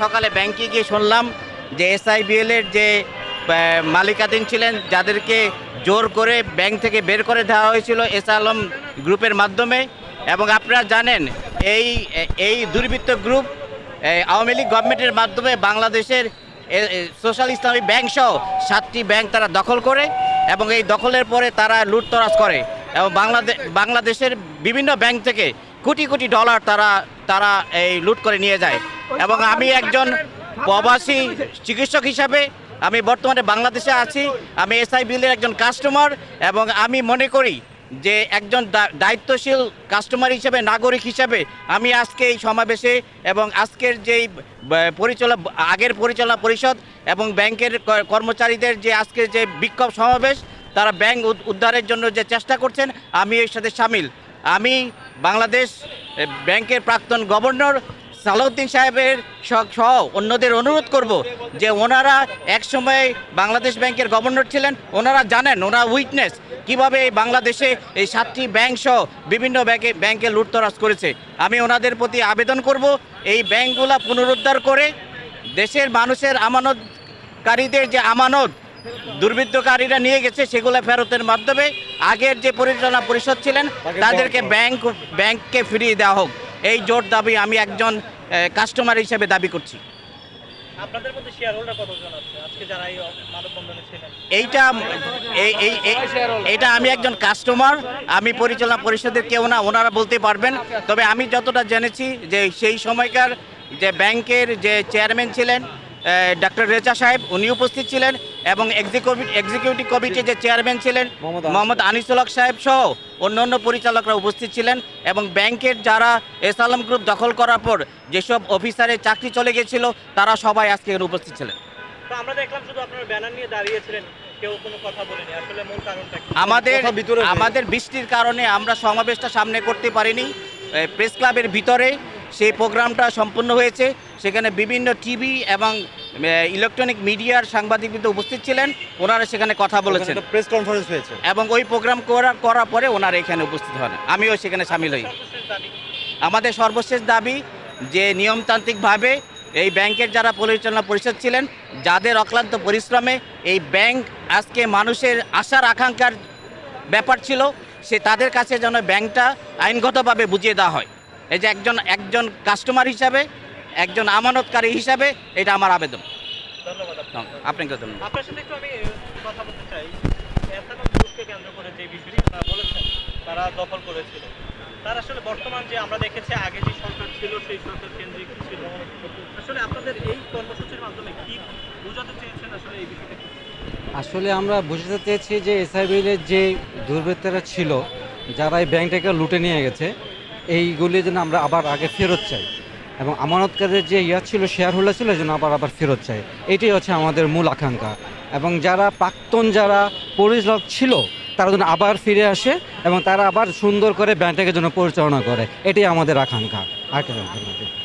সকালে ব্যাংকে গিয়ে শুনলাম যে এসআইবিএল এর যে মালিকাধীন ছিলেন, যাদেরকে জোর করে ব্যাংক থেকে বের করে দেওয়া হয়েছিল এস আলম গ্রুপের মাধ্যমে। এবং আপনারা জানেন, এই এই দুর্বৃত্ত গ্রুপ আওয়ামী লীগ গভর্নমেন্টের মাধ্যমে বাংলাদেশের সোশ্যাল ইসলামী ব্যাংক সহ সাতটি ব্যাংক তারা দখল করে এবং এই দখলের পরে তারা লুটতরাজ করে। এবং বাংলাদেশ বাংলাদেশের বিভিন্ন ব্যাংক থেকে কোটি কোটি ডলার তারা তারা এই লুট করে নিয়ে যায়। এবং আমি একজন প্রবাসী চিকিৎসক হিসাবে আমি বর্তমানে বাংলাদেশে আছি। আমি এসআই বিলের একজন কাস্টমার এবং আমি মনে করি যে একজন দায়িত্বশীল কাস্টমার হিসেবে, নাগরিক হিসেবে আমি আজকে এই সমাবেশে এবং আজকের যেই পরিচালনা আগের পরিচালনা পরিষদ এবং ব্যাংকের কর্মচারীদের যে আজকের যে বিক্ষোভ সমাবেশ, তারা ব্যাংক উদ্ধারের জন্য যে চেষ্টা করছেন আমি এর সাথে সামিল। আমি বাংলাদেশ ব্যাংকের প্রাক্তন গভর্নর সালাউদ্দিন সাহেবের সহ সহ অন্যদের অনুরোধ করব যে ওনারা একসময় বাংলাদেশ ব্যাংকের গভর্নর ছিলেন ওনারা জানেন ওনারা উইটনেস কীভাবে এই বাংলাদেশে এই সাতটি ব্যাংক সহ বিভিন্ন ব্যাংকে ব্যাংকে লুটতরাজ করেছে। আমি ওনাদের প্রতি আবেদন করব এই ব্যাংকগুলা পুনরুদ্ধার করে দেশের মানুষের আমানতকারীদের যে আমানত দুর্বৃত্তকারীরা নিয়ে গেছে সেগুলো ফেরতের মাধ্যমে আগের যে পরিচালনা পরিষদ ছিলেন তাদেরকে ব্যাংক ব্যাংককে ফিরিয়ে দেওয়া হোক। এই জোর দাবি আমি একজন কাস্টমার হিসেবে দাবি করছি। আপনাদের মধ্যে শেয়ার কতজন আছে? আজকে যারা এই মানববন্ধনে ছিলেন। এইটা এই এই এই- এটা আমি একজন কাস্টমার আমি পরিচালনা পরিষদের কেউ না ওনারা বলতে পারবেন। তবে আমি যতটা জেনেছি যে সেই সময়কার যে ব্যাংকের যে চেয়ারম্যান ছিলেন ডক্টর রেজা সাহেব উনি উপস্থিত ছিলেন এবং এক্সিকিউটিভ এক্সিকিউটিভ কমিটির যে চেয়ারম্যান ছিলেন মোহাম্মদ আনিসুল হক সাহেব সহ অন্যান্য পরিচালকরা উপস্থিত ছিলেন এবং ব্যাংকের যারা এস আলম গ্রুপ দখল করার পর যেসব অফিসারের চাকরি চলে গেছিল তারা সবাই আজকে এখানে উপস্থিত ছিলেন। আমরা দেখলাম শুধু আপনারা ব্যানার নিয়ে দাঁড়িয়েছিলেন কেউ কোনো কথা বলেনি। আসলে মূল কারণটা কি? আমাদের আমাদের বৃষ্টির কারণে আমরা সমাবেশটা সামনে করতে পারিনি। প্রেস ক্লাবের ভিতরে সেই প্রোগ্রামটা সম্পূর্ণ হয়েছে। সেখানে বিভিন্ন টিভি এবং ইলেকট্রনিক মিডিয়ার সাংবাদিকবৃন্দ উপস্থিত ছিলেন। ওনারা সেখানে কথা বলেছেন। প্রেস কনফারেন্স হয়েছে। এবং ওই প্রোগ্রাম করার করার পরে ওনারা এখানে উপস্থিত হন। আমিও সেখানে সামিল হই। আমাদের সর্বশেষ দাবি যে নিয়মতান্ত্রিকভাবে এই ব্যাংকের যারা পরিচালনা পরিষদ ছিলেন যাদের অক্লান্ত পরিশ্রমে এই ব্যাংক আজকে মানুষের আশার আকাঙ্ক্ষার ব্যাপার ছিল সে তাদের কাছে যেন ব্যাংকটা আইনগতভাবে বুঝিয়ে দেওয়া হয়। এই যে একজন একজন কাস্টমার হিসাবে একজন আমানতকারী হিসাবে এটা আমার আবেদন। ধন্যবাদ আপনাকে। ধন্যবাদ। আপনার সাথে একটু আমি কথা বলতে চাই। কেন্দ্র করে যে বিষয়টি আপনারা বলেছেন তারা দখল করেছিল। তার আসলে বর্তমান যে আমরা দেখেছি আগে যে সরকার ছিল সেই সরকার কেন্দ্রিক ছিল। আসলে আপনাদের এই কর্মসূচির মাধ্যমে কি বোঝাতে চেয়েছেন আসলে এই বিষয়টা? আসলে আমরা বুঝতে চেয়েছি যে এসআইবিএলের যে দুর্বৃত্তরা ছিল যারা এই ব্যাংকটাকে লুটে নিয়ে গেছে এইগুলি যেন আমরা আবার আগে ফেরত চাই। এবং আমানতকারীর যে ইয়া ছিল শেয়ার হোল্ডার ছিল, যেন আবার আবার ফেরত চাই। এটাই হচ্ছে আমাদের মূল আকাঙ্ক্ষা। এবং যারা প্রাক্তন, যারা পরিচালক ছিল, তারা যেন আবার ফিরে আসে এবং তারা আবার সুন্দর করে ব্যাংকটাকে যেন পরিচালনা করে। এটাই আমাদের আকাঙ্ক্ষা। আর না।